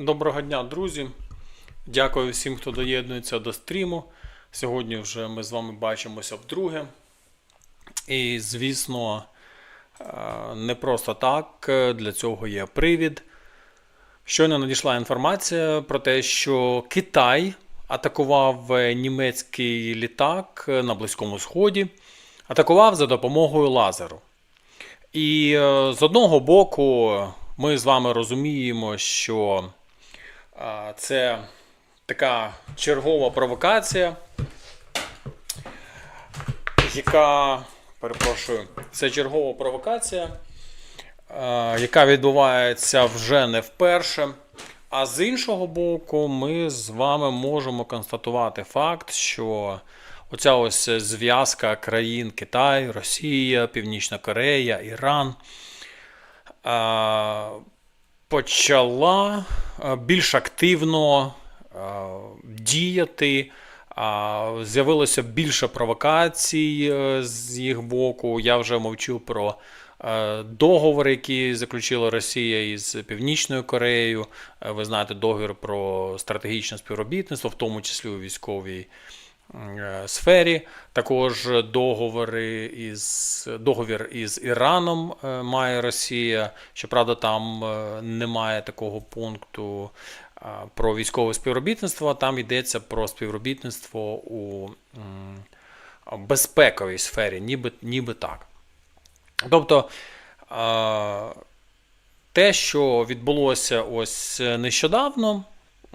Доброго дня, друзі. Дякую всім, хто доєднується до стріму. Сьогодні вже ми з вами бачимося вдруге. І, звісно, е, не просто так, для цього є привід. Щойно надійшла інформація про те, що Китай атакував німецький літак на Близькому Сході, атакував за допомогою лазеру. І е, з одного боку, ми з вами розуміємо, що е, це така чергова провокація, яка, перепрошую, це чергова провокація, яка відбувається вже не вперше. А з іншого боку, ми з вами можемо констатувати факт, що оця ось зв'язка країн Китай, Росія, Північна Корея, Іран почала е, більш активно е, діяти. З'явилося більше провокацій е, з їх боку. Я вже мовчу про договори, які заключила Росія із Північною Кореєю. Ви знаєте, договір про стратегічне співробітництво, в тому числі у військовій сфері. Також договори із, договір із Іраном е, має Росія. Щоправда, там е, немає такого пункту е, про військове співробітництво. Там йдеться про співробітництво у безпековій сфері, ніби, ніби так. Тобто. е, те, що відбулося ось нещодавно,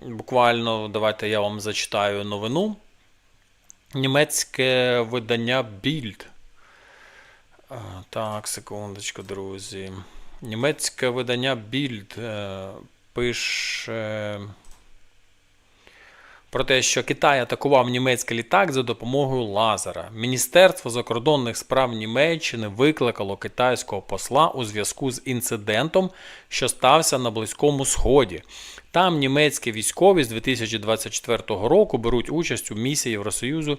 буквально давайте я вам зачитаю новину. Німецьке видання Bild. Так, секундочку, друзі. Німецьке видання Bild е, пише про те, що Китай атакував німецький літак за допомогою лазера. Міністерство закордонних справ Німеччини викликало китайського посла у зв'язку з інцидентом, що стався на Близькому Сході. Там німецькі військові з 2024 року беруть участь у місії Євросоюзу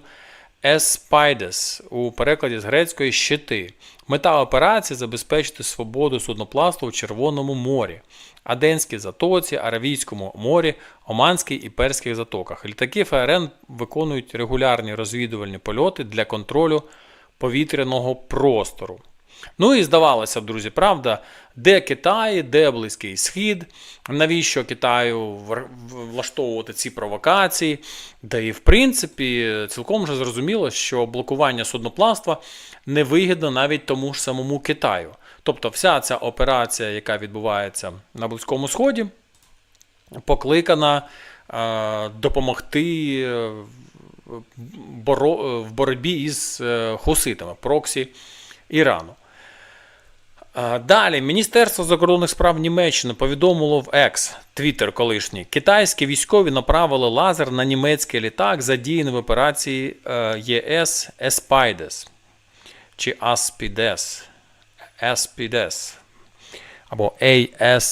Еспайдес у перекладі з грецької щити. Мета операції забезпечити свободу судноплавства у Червоному морі, Аденській затоці, Аравійському морі, Оманській і Перських затоках. Літаки ФРН виконують регулярні розвідувальні польоти для контролю повітряного простору. Ну і здавалося б, друзі, правда, де Китай, де Близький Схід, навіщо Китаю влаштовувати ці провокації? Да і в принципі, цілком вже зрозуміло, що блокування судноплавства невигідно навіть тому ж самому Китаю. Тобто, вся ця операція, яка відбувається на Близькому Сході, покликана е, допомогти е, в боротьбі із е, хуситами, проксі Ірану. А, Далі Міністерство закордонних справ Німеччини повідомило в Екс Твіттер колишній. Китайські військові направили лазер на німецький літак, задіяний в операції е, ЄС Еспайдес чи Аспідес. Еспідес або ASPIDES.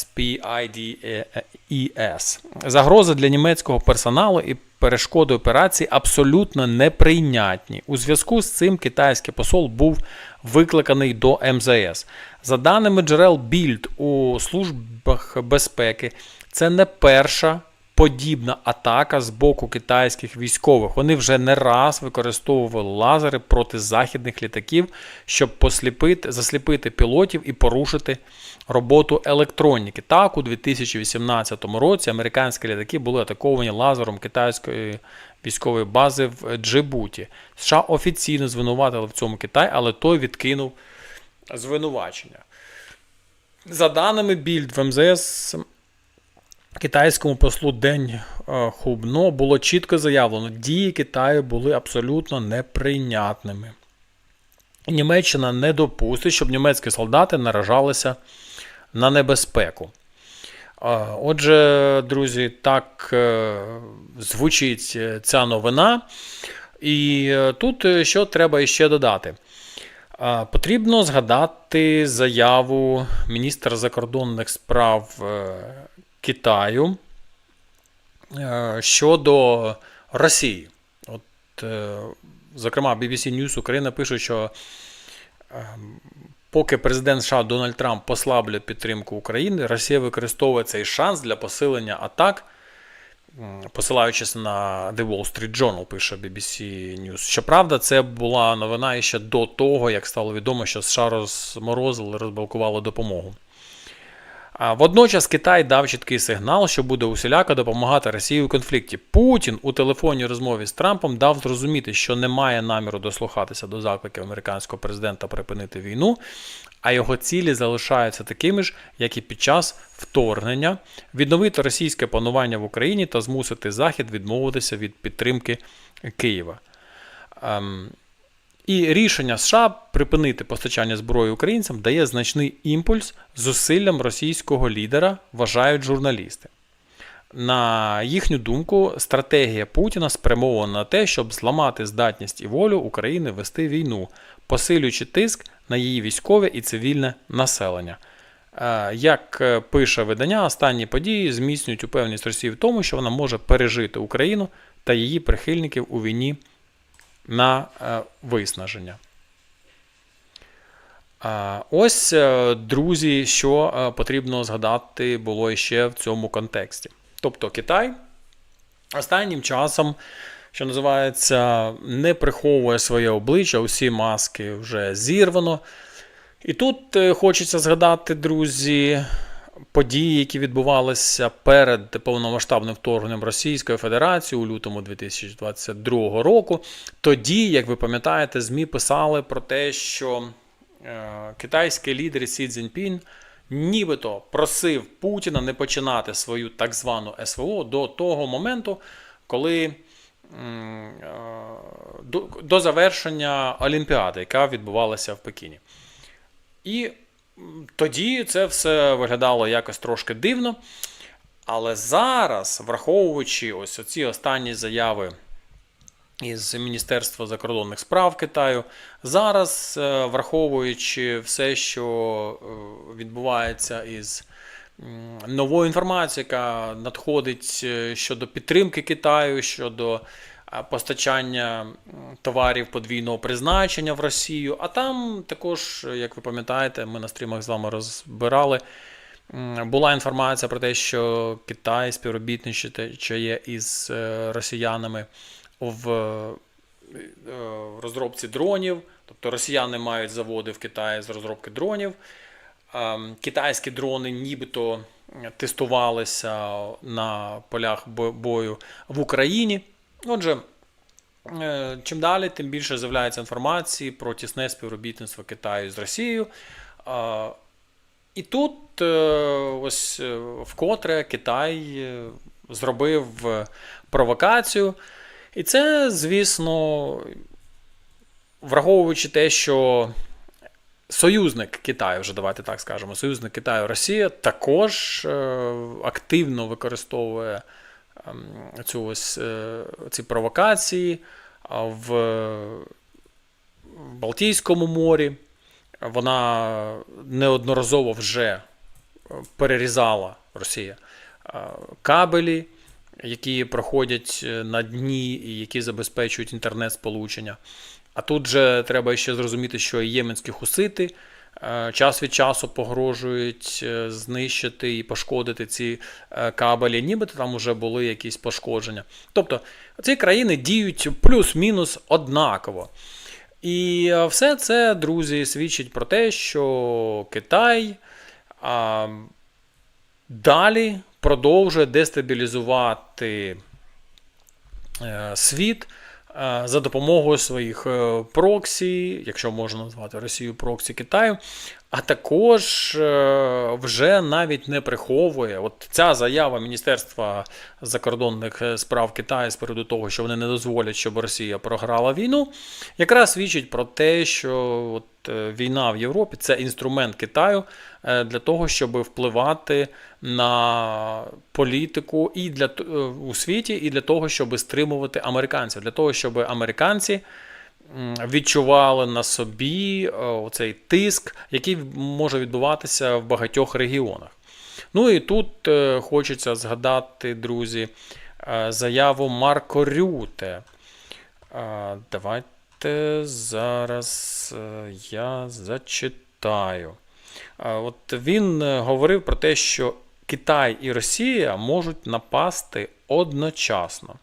Загрози для німецького персоналу і перешкоди операції абсолютно неприйнятні. У зв'язку з цим китайський посол був викликаний до МЗС. За даними джерел Більд у службах безпеки, це не перша подібна атака з боку китайських військових. Вони вже не раз використовували лазери проти західних літаків, щоб посліпити, засліпити пілотів і порушити роботу електроніки. Так, у 2018 році американські літаки були атаковані лазером китайської військової бази в Джибуті. США офіційно звинуватили в цьому Китай, але той відкинув звинувачення. За даними Більд в МЗС китайському послу День е, Хубно було чітко заявлено, дії Китаю були абсолютно неприйнятними. Німеччина не допустить, щоб німецькі солдати наражалися на небезпеку. Е, Отже, друзі, так е, звучить ця новина. І тут що треба ще додати. Потрібно згадати заяву міністра закордонних справ Китаю е, щодо Росії. От, е, зокрема, BBC News Україна пише, що е, Поки президент США Дональд Трамп послаблює підтримку України, Росія використовує цей шанс для посилення атак, посилаючись на The Wall Street Journal, пише BBC News. Щоправда, це була новина ще до того, як стало відомо, що США розморозили, розблокували допомогу. Водночас Китай дав чіткий сигнал, що буде усіляко допомагати Росії у конфлікті. Путін у телефонній розмові з Трампом дав зрозуміти, що не має наміру дослухатися до закликів американського президента припинити війну, а його цілі залишаються такими ж, як і під час вторгнення, відновити російське панування в Україні та змусити Захід відмовитися від підтримки Києва. І рішення США припинити постачання зброї українцям дає значний імпульс зусиллям російського лідера, вважають журналісти. На їхню думку, стратегія Путіна спрямована на те, щоб зламати здатність і волю України вести війну, посилюючи тиск на її військове і цивільне населення. Е, Як е, пише видання, останні події зміцнюють упевненість Росії в тому, що вона може пережити Україну та її прихильників у війні на е, виснаження. Ось, е, друзі, що е, потрібно згадати було ще в цьому контексті. Тобто Китай останнім часом, що називається, не приховує своє обличчя, усі маски вже зірвано. І тут хочеться згадати, друзі, події, які відбувалися перед повномасштабним вторгненням Російської Федерації у лютому 2022 року. Тоді, як ви пам'ятаєте, ЗМІ писали про те, що е, китайський лідер Сі Цзіньпін нібито просив Путіна не починати свою так звану СВО до того моменту, коли е, до, до завершення Олімпіади, яка відбувалася в Пекіні. І тоді це все виглядало якось трошки дивно. Але зараз, враховуючи ось оці останні заяви із Міністерства закордонних справ Китаю, зараз, е, враховуючи все, що е, відбувається із новою інформацією, яка надходить е, щодо підтримки Китаю, щодо постачання товарів подвійного призначення в Росію. А там також, е, як ви пам'ятаєте, ми на стрімах з вами розбирали. Була інформація про те, що Китай співробітничає із е, росіянами в е, розробці дронів. Тобто росіяни мають заводи в Китаї з розробки дронів. Ем, Китайські дрони нібито тестувалися на полях бою в Україні. Отже, е, чим далі, тим більше з'являється інформації про тісне співробітництво Китаю з Росією. І тут е, ось е, вкотре Китай зробив провокацію. І це, звісно, враховуючи те, що союзник Китаю, вже давайте так скажемо, союзник Китаю Росія також активно використовує цю ось, е, ці провокації в, Балтійському морі. Вона неодноразово вже е, перерізала Росія е, кабелі, які проходять на дні і які забезпечують інтернет-сполучення. А тут же треба ще зрозуміти, що єменські хусити час від часу погрожують е, знищити і пошкодити ці е, кабелі, нібито там вже були якісь пошкодження. Тобто ці країни діють плюс-мінус однаково. І е, все це, друзі, свідчить про те, що Китай а, далі продовжує дестабілізувати е, світ е, за допомогою своїх е, проксі, якщо можна назвати Росію проксі Китаю, а також е, вже навіть не приховує. От ця заява Міністерства закордонних е, справ Китаю з приводу того, що вони не дозволять, щоб Росія програла війну, якраз свідчить про те, що от е, війна в Європі це інструмент Китаю для того, щоб впливати на політику і для у світі, і для того, щоб стримувати американців, для того, щоб американці відчували на собі е, оцей тиск, який може відбуватися в багатьох регіонах. Ну і тут е, хочеться згадати, друзі, е, заяву Марко Рюте. Давайте зараз я зачитаю. От він говорив про те, що Китай і Росія можуть напасти одночасно.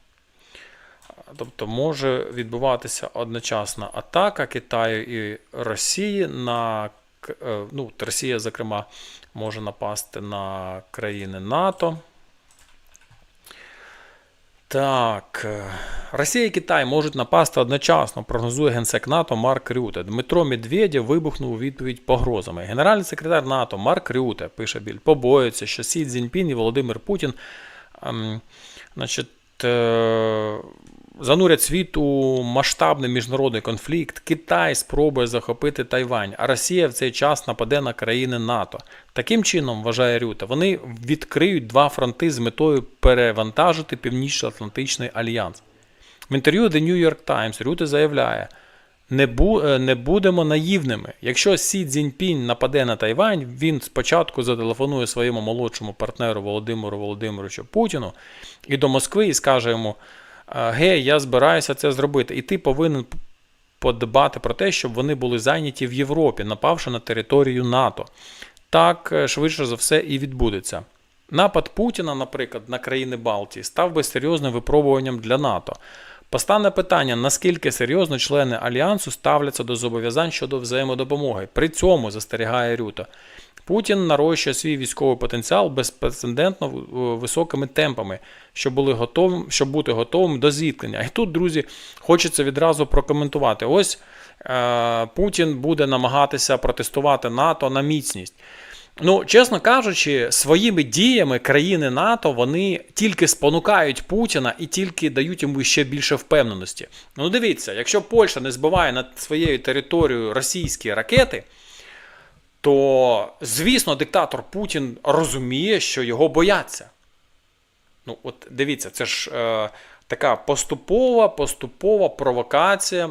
Тобто може відбуватися одночасна атака Китаю і Росії на е, ну, Росія, зокрема, може напасти на країни НАТО. Так, е, Росія і Китай можуть напасти одночасно, прогнозує генсек НАТО Марк Рюте. Дмитро Медведєв вибухнув у відповідь погрозами. Генеральний секретар НАТО Марк Рюте, пише Біль, побоюється, що Сі Цзіньпін і Володимир Путін ем, значить, е, занурять світ у масштабний міжнародний конфлікт. Китай спробує захопити Тайвань, а Росія в цей час нападе на країни НАТО. Таким чином, вважає Рюта, вони відкриють два фронти з метою перевантажити Північно-Атлантичний альянс. В інтерв'ю The New York Times Рюте заявляє: не, бу, е, не будемо наївними. Якщо Сі Цзіньпінь нападе на Тайвань, він спочатку зателефонує своєму молодшому партнеру Володимиру Володимировичу Путіну і до Москви і скаже йому: «Е, Гей, я збираюся це зробити, і ти повинен подбати про те, щоб вони були зайняті в Європі, напавши на територію НАТО. Так е, швидше за все і відбудеться. Напад Путіна, наприклад, на країни Балтії став би серйозним випробуванням для НАТО. Постане питання, наскільки серйозно члени альянсу ставляться до зобов'язань щодо взаємодопомоги. При цьому застерігає Рюто. Путін нарощує свій військовий потенціал безпрецедентно високими темпами, щоб, були готовим, щоб бути готовим до зіткнення. І тут, друзі, хочеться відразу прокоментувати. Ось е, Путін буде намагатися протестувати НАТО на міцність. Ну, чесно кажучи, своїми діями країни НАТО вони тільки спонукають Путіна і тільки дають йому ще більше впевненості. Ну, дивіться, якщо Польща не збиває над своєю територією російські ракети, то, звісно, диктатор Путін розуміє, що його бояться. Ну, от дивіться, це ж е, така поступова, поступова провокація,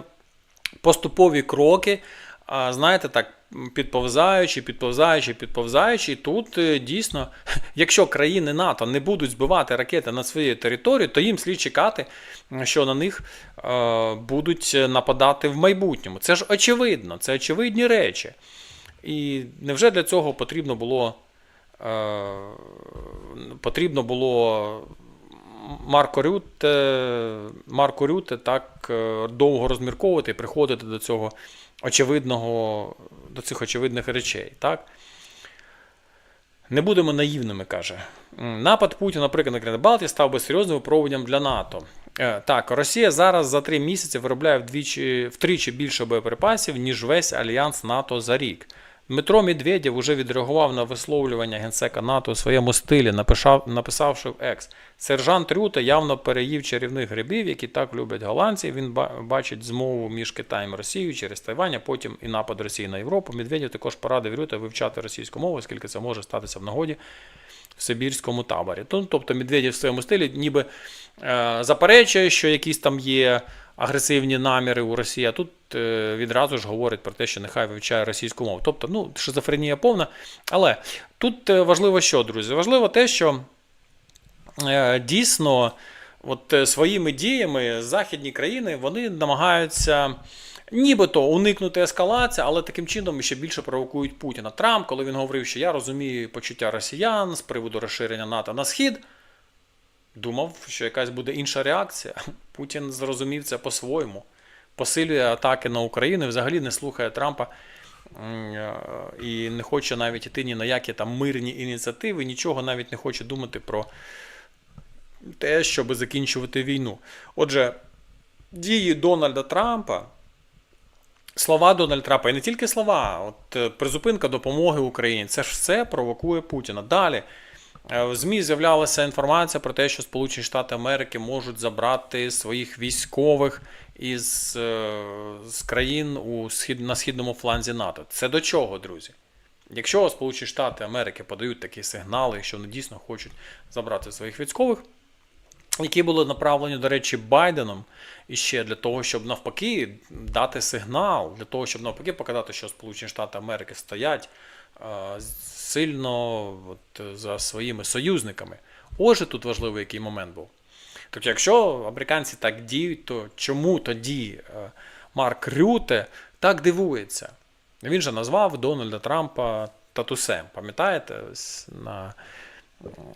поступові кроки. А, знаєте, так, підповзаючи, підповзаючи, підповзаючи, тут е, дійсно, якщо країни НАТО не будуть збивати ракети над своєю територією, то їм слід чекати, що на них е, будуть нападати в майбутньому. Це ж очевидно, це очевидні речі. І невже для цього потрібно було, е, потрібно було Марко Рюте, Марко Рюте так е, довго розмірковувати і приходити до цього очевидного, до цих очевидних речей. Так? Не будемо наївними, каже. Напад Путіна, наприклад, на країни Балтії став би серйозним випробуванням для НАТО. Е, Так, Росія зараз за три місяці виробляє вдвічі, втричі більше боєприпасів, ніж весь альянс НАТО за рік. Дмитро Медведєв уже відреагував на висловлювання генсека НАТО у своєму стилі, написав, написавши в екс. Сержант Рюта явно переїв чарівних грибів, які так люблять голландці. Він бачить змову між Китаєм і Росією через Тайвань, а потім і напад Росії на Європу. Медведєв також порадив Рюта вивчати російську мову, оскільки це може статися в нагоді в Сибірському таборі. Тобто Медведєв в своєму стилі ніби е, заперечує, що якісь там є агресивні наміри у Росії, а тут е, відразу ж говорить про те, що нехай вивчає російську мову. Тобто, ну, шизофренія повна. Але тут е, важливо що, друзі? Важливо те, що е, дійсно от, своїми діями західні країни вони намагаються. Нібито уникнути ескалації, але таким чином ще більше провокують Путіна. Трамп, коли він говорив, що я розумію почуття росіян з приводу розширення НАТО на схід, думав, що якась буде інша реакція. Путін зрозумів це по-своєму. Посилює атаки на Україну, взагалі не слухає Трампа е, і не хоче навіть іти ні на які там мирні ініціативи, нічого навіть не хоче думати про те, щоб закінчувати війну. Отже, дії Дональда Трампа. Слова Дональда Трампа, і не тільки слова, от е, призупинка допомоги Україні, це ж все провокує Путіна. Далі в ЗМІ з'являлася інформація про те, що Сполучені Штати Америки можуть забрати своїх військових із е, з країн у схід, на східному фланзі НАТО. Це до чого, друзі? Якщо Сполучені Штати Америки подають такі сигнали, що вони дійсно хочуть забрати своїх військових, які були направлені, до речі, Байденом і ще для того, щоб навпаки дати сигнал, для того, щоб навпаки показати, що Сполучені Штати Америки стоять е, сильно от, за своїми союзниками. Ось же тут важливий який момент був. Тобто, якщо американці так діють, то чому тоді е, Марк Рюте так дивується? Він же назвав Дональда Трампа татусем. Пам'ятаєте, на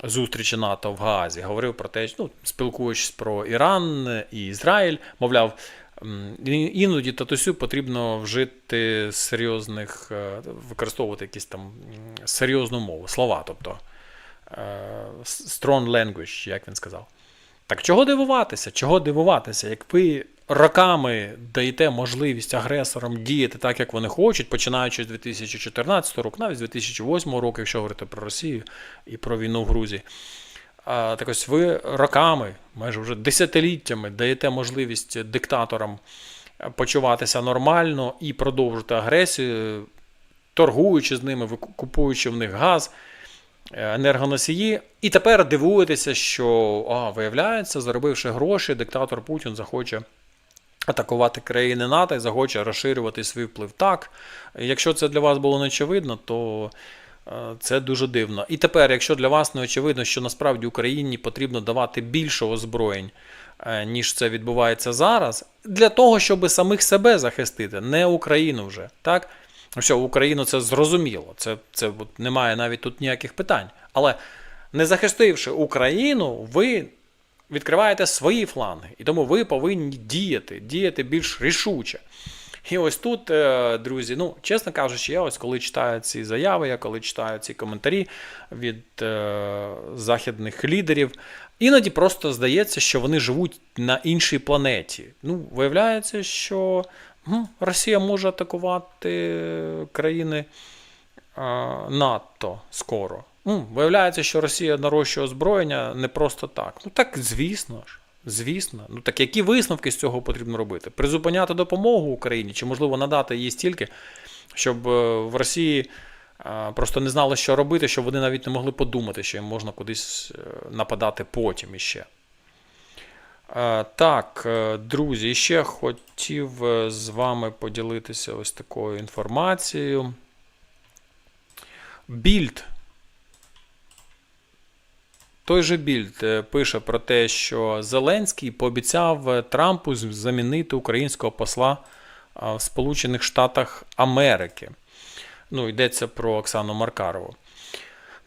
зустрічі НАТО в Гаазі говорив про те, ну, спілкуючись про Іран і Ізраїль, мовляв, іноді татусю потрібно вжити серйозних, е, використовувати якісь там серйозну мову, слова, тобто е, strong language, як він сказав. Так чого дивуватися? Чого дивуватися? Як ви роками даєте можливість агресорам діяти так, як вони хочуть, починаючи з 2014 року, навіть з 2008 року, якщо говорити про Росію і про війну в Грузії. Так ось ви роками, майже вже десятиліттями даєте можливість диктаторам почуватися нормально і продовжити агресію, торгуючи з ними, купуючи в них газ, е, енергоносії. І тепер дивуєтеся, що а, виявляється, заробивши гроші, диктатор Путін захоче атакувати країни НАТО і захоче розширювати свій вплив. Так, якщо це для вас було неочевидно, то е, це дуже дивно. І тепер, якщо для вас не очевидно, що насправді Україні потрібно давати більше озброєнь, е, ніж це відбувається зараз, для того, щоб самих себе захистити, не Україну вже. Так? Що, Україну це зрозуміло, це, це от немає навіть тут ніяких питань. Але не захистивши Україну, ви відкриваєте свої фланги, і тому ви повинні діяти, діяти більш рішуче. І ось тут, е, друзі, ну, чесно кажучи, я ось коли читаю ці заяви, я коли читаю ці коментарі від е, західних лідерів, іноді просто здається, що вони живуть на іншій планеті. Ну, виявляється, що м, Росія може атакувати країни е, НАТО скоро. Ну, виявляється, що Росія нарощує озброєння не просто так. Ну так, звісно ж. Звісно. Ну так які висновки з цього потрібно робити? Призупиняти допомогу Україні, чи можливо надати їй стільки, щоб е, в Росії е, просто не знали, що робити, щоб вони навіть не могли подумати, що їм можна кудись е, нападати потім іще. Так, друзі, ще хотів з вами поділитися ось такою інформацією. Більд той же Більд е, пише про те, що Зеленський пообіцяв е, Трампу замінити українського посла в Сполучених Штатах Америки. Ну, йдеться про Оксану Маркарову.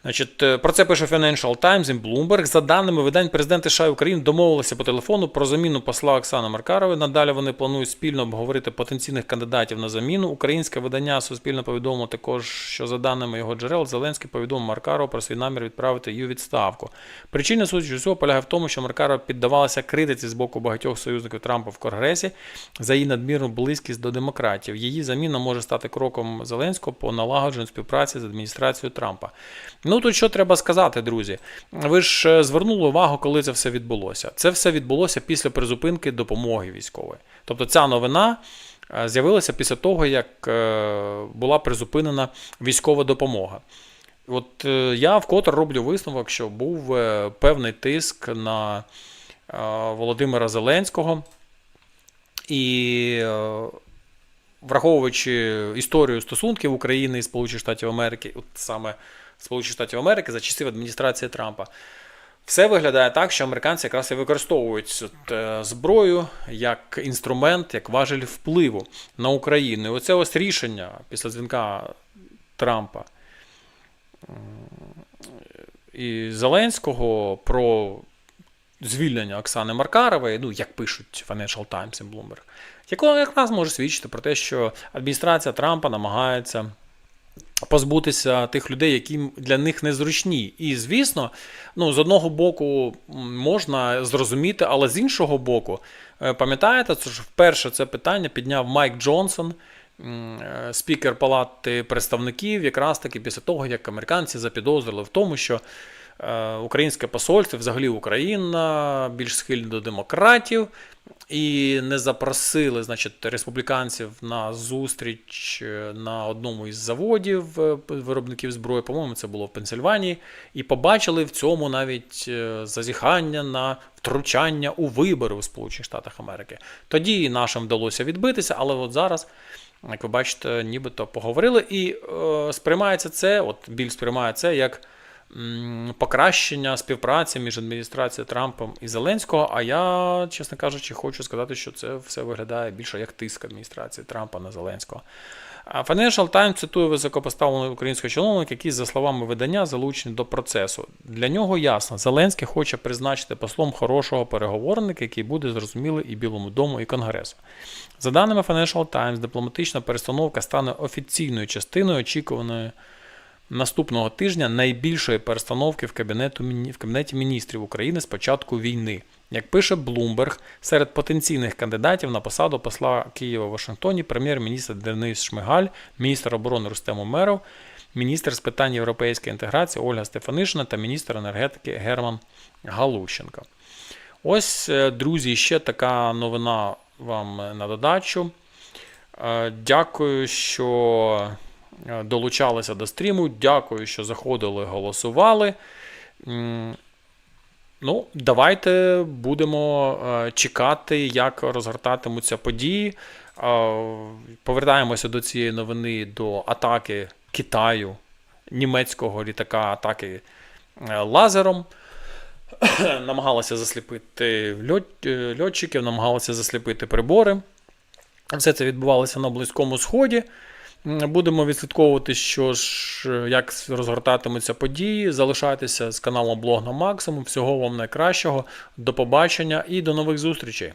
Значить, е, про це пише Financial Times і Bloomberg. За даними видань, президенти США і України домовилися по телефону про заміну посла Оксани Маркарової. Надалі вони планують спільно обговорити потенційних кандидатів на заміну. Українське видання Суспільно повідомило також, що за даними його джерел, Зеленський повідомив Маркарову про свій намір відправити її відставку. Причина судячи усього полягає в тому, що Маркарова піддавалася критиці з боку багатьох союзників Трампа в Конгресі за її надмірну близькість до демократів. Її заміна може стати кроком Зеленського по налагодженню співпраці з адміністрацією Трампа. Ну тут що треба сказати, друзі. Ви ж е, звернули увагу, коли це все відбулося. Це все відбулося після призупинки допомоги військової. Тобто ця новина е, з'явилася після того, як е, була призупинена військова допомога. От я вкотре роблю висновок, що був певний тиск на Володимира Зеленського. І враховуючи історію стосунків України і Сполучених Штатів Америки, от саме Сполучених Штатів Америки за часів адміністрації Трампа, все виглядає так, що американці якраз і використовують е, зброю як інструмент, як важель впливу на Україну. І оце ось рішення після дзвінка Трампа і Зеленського про звільнення Оксани Маркарової, ну як пишуть Financial Times і Bloomberg, якого якраз може свідчити про те, що адміністрація Трампа намагається позбутися тих людей, які для них незручні. І, звісно, ну, з одного боку можна зрозуміти, але з іншого боку, е, пам'ятаєте, це ж вперше це питання підняв Майк Джонсон. е, Спікер Палати представників, якраз таки після того, як американці запідозрили в тому, що українське посольство, взагалі Україна, більш схильна до демократів, і не запросили значить, республіканців на зустріч е, на одному із заводів е, виробників зброї, по-моєму, це було в Пенсильванії, і побачили в цьому навіть е, зазіхання на втручання у вибори у Сполучених Штатах Америки. Тоді нашим вдалося відбитися, але от зараз. Як ви бачите, нібито поговорили, і е, сприймається це, от біль сприймає це як покращення співпраці між адміністрацією Трампом і Зеленського. А я, чесно кажучи, хочу сказати, що це все виглядає більше як тиск адміністрації Трампа на Зеленського. Financial Times цитує високопоставленого українського чиновника, який, за словами видання, залучений до процесу. Для нього ясно, Зеленський хоче призначити послом хорошого переговорника, який буде зрозумілий і Білому дому, і Конгресу. За даними Financial Times, дипломатична перестановка стане офіційною частиною очікуваної наступного тижня найбільшої перестановки в, кабінету, в Кабінеті міністрів України з початку війни. Як пише Bloomberg, серед потенційних кандидатів на посаду посла Києва в Вашингтоні прем'єр-міністр Денис Шмигаль, міністр оборони Рустем Умеров, міністр з питань європейської інтеграції Ольга Стефанишина та міністр енергетики Герман Галущенко. Ось, е, друзі, ще така новина вам е, на додачу. Е, Дякую, що долучалися до стріму. Дякую, що заходили, голосували. Ну, давайте будемо е, чекати, як розгортатимуться події. Е, Повертаємося до цієї новини до атаки Китаю, німецького літака атаки е, лазером. намагалися засліпити льот, е, льотчиків, намагалися засліпити прибори. Все це відбувалося на Близькому Сході. Будемо відслідковувати, що ж, як розгортатимуться події. Залишайтеся з каналом Блог на максимум. Всього вам найкращого. До побачення і до нових зустрічей.